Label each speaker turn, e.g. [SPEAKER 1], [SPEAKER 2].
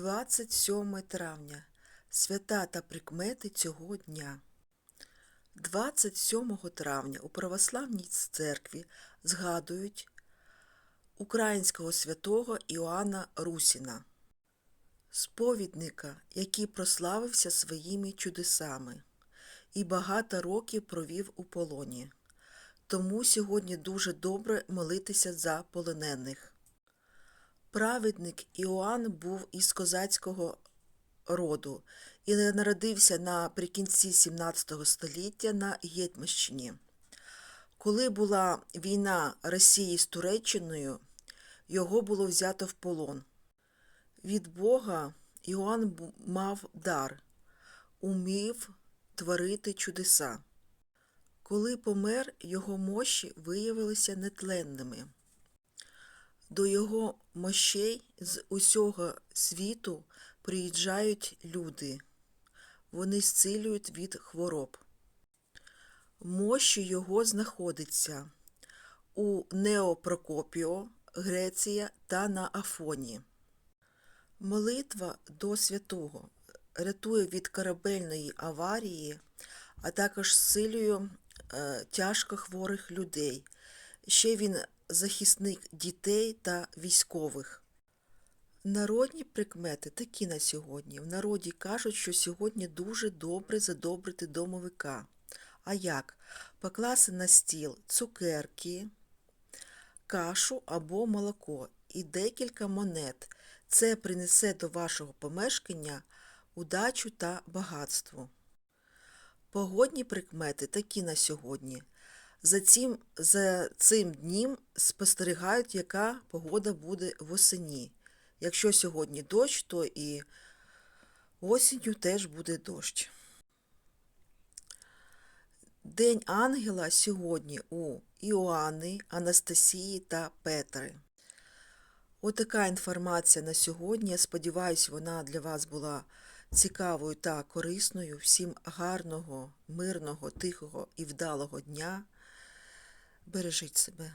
[SPEAKER 1] 27 травня. Свята та прикмети цього дня. 27 травня у Православній церкві згадують українського святого Іоанна Русіна, сповідника, який прославився своїми чудесами і багато років провів у полоні. Тому сьогодні дуже добре молитися за полонених. Праведник Іоанн був із козацького роду і народився наприкінці 17 століття на Гетьмащині. Коли була війна Росії з Туреччиною, його було взято в полон. Від Бога Іоанн мав дар, умів творити чудеса. Коли помер, його мощі виявилися нетленними. До його мощей з усього світу приїжджають люди. Вони зцілюють від хвороб. Мощі його знаходиться у Неопрокопіо, Греція та на Афоні. Молитва до святого рятує від корабельної аварії, а також зцілює е, тяжко хворих людей. Ще він захисник дітей та військових. Народні прикмети такі на сьогодні. В народі кажуть, що сьогодні дуже добре задобрити домовика. А як? Покласти на стіл цукерки, кашу або молоко і декілька монет. Це принесе до вашого помешкання удачу та багатство. Погодні прикмети такі на сьогодні. За цим, за цим днем спостерігають, яка погода буде восені. Якщо сьогодні дощ, то і осінню теж буде дощ. День ангела сьогодні у Іоанни, Анастасії та Петри. Отака інформація на сьогодні. Я сподіваюся, вона для вас була цікавою та корисною. Всім гарного, мирного, тихого і вдалого дня. Бережіть себе.